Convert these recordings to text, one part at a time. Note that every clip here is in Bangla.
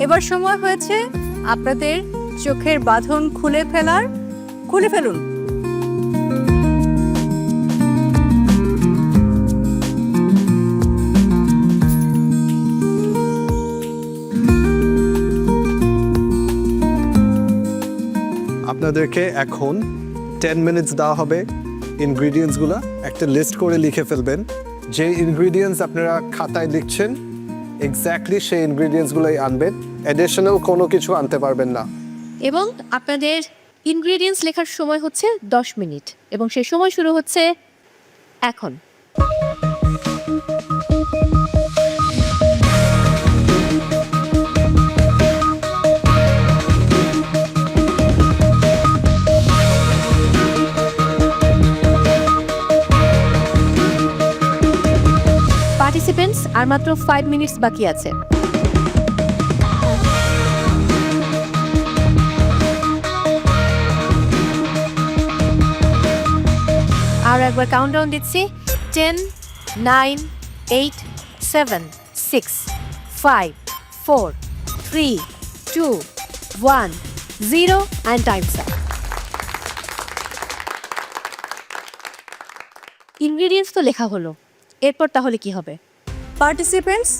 এবার সময় হয়েছে আপনাদের চোখের বাঁধন খুলে ফেলার। খুলে ফেলুন। আপনাদেরকে এখন টেন মিনিটস দেওয়া হবে। ইনগ্রিডিয়েন্টসগুলো একটা লিস্ট করে লিখে ফেলবেন। যে ইনগ্রিডিয়েন্টস আপনারা খাতায় লিখছেন এক্স্যাক্টলি সেই ইনগ্রিডিয়েন্টসগুলোই আনবেন। অ্যাডিশনাল কোনো কিছু আনতে পারবেন না। এবং আপনাদের ইনগ্রিডিয়েন্টস লেখার সময় হচ্ছে দশ মিনিট। এবং সেই সময় শুরু হচ্ছে এখন। পার্টিসিপেন্টস আর মাত্র ফাইভ মিনিটস বাকি আছে। আর একবার কাউন্টডাউন দিচ্ছি। Ten nine eight seven six five four three two one zero and time sir ingredients তো লেখা হলো। এরপর তাহলে কি হবে? পার্টিসিপেন্টস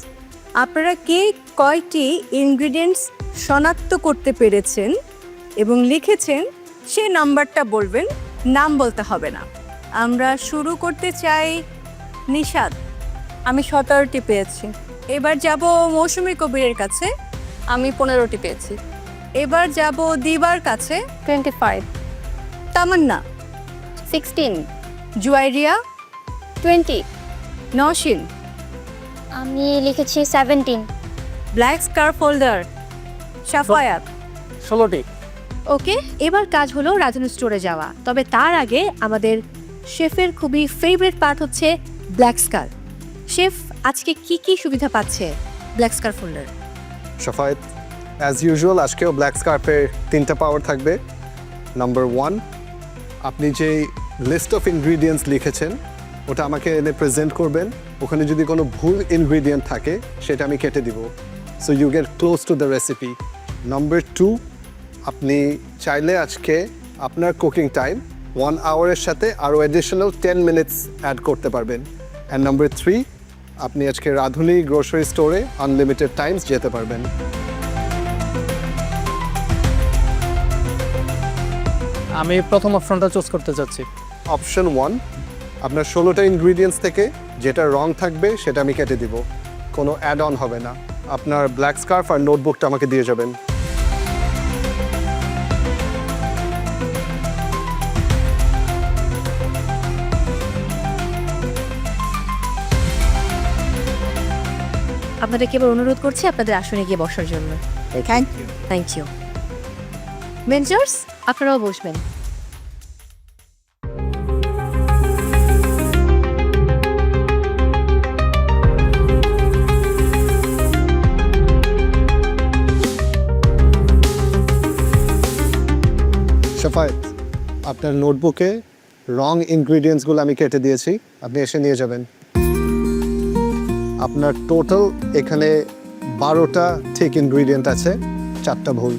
আপনারা কে কয়টি ইনগ্রিডিয়েন্টস শনাক্ত করতে পেরেছেন এবং লিখেছেন সেই নাম্বারটা বলবেন নাম বলতে হবে না। আমরা শুরু করতে চাই নিষাদ। আমি সতেরোটি পেয়েছি। এবার যাব মৌসুমী কবিরের কাছে। আমি পনেরোটি পেয়েছি। এবার যাব দিবার কাছে। Twenty five Tamanna. Sixteen Zuairia. Twenty Nowshin. আমি লিখেছি সেভেন্টিন ব্ল্যাক স্কার ফোল্ডার সাফায়াত ষোলোটি। ওকে এবার কাজ হলো রাজনু স্টোরে যাওয়া। তবে তার আগে আমাদের শেফের খুবই ফেভারিট পার্ট হচ্ছে ব্ল্যাক স্কার শেফ আজকে কি কি সুবিধা পাচ্ছে black scar folder Safayet as usual আজকেও ব্ল্যাক স্কার্পের তিনটা পাওয়ার থাকবে। নাম্বার ওয়ান আপনি যে লিস্ট অফ ইনগ্রিডিয়েন্টস লিখেছেন ওটা আমাকে এনে প্রেজেন্ট করবেন। ওখানে যদি কোনো ভুল ইনগ্রিডিয়েন্ট থাকে সেটা আমি কেটে দিব। So you get close to the recipe number two আপনি চাইলে আজকে আপনার কুকিং টাইম ওয়ান আওয়ারের সাথে আরও অ্যাডিশনাল টেন মিনিটস অ্যাড করতে পারবেন। অ্যান্ড নাম্বার থ্রি আপনি আজকে রাধুনী গ্রোসারি স্টোরে আনলিমিটেড টাইমস যেতে পারবেন। আমি প্রথম অপশনটা চুজ করতে চাচ্ছি। অপশন ওয়ান আপনার ষোলোটা ইনগ্রিডিয়েন্টস থেকে যেটা রং থাকবে সেটা আমি কেটে দিব। কোনো অ্যাড অন হবে না। আপনার ব্ল্যাক স্কার্ফ আর নোটবুকটা আমাকে দিয়ে যাবেন। আপনাদেরকে এবার অনুরোধ করছি আপনাদের আসনে গিয়ে বসার জন্য। থ্যাংক ইউ থ্যাংক ইউ মেঞ্জার্স আপনারাও বসবেন। শাফায়েত আপনার নোটবুকে রং ইনগ্রিডিয়েন্টসগুলো আমি কেটে দিয়েছি। আপনি এসে নিয়ে যাবেন। আপনার টোটাল এখানে বারোটা ঠিক ইনগ্রিডিয়েন্ট আছে, চারটা ভুল।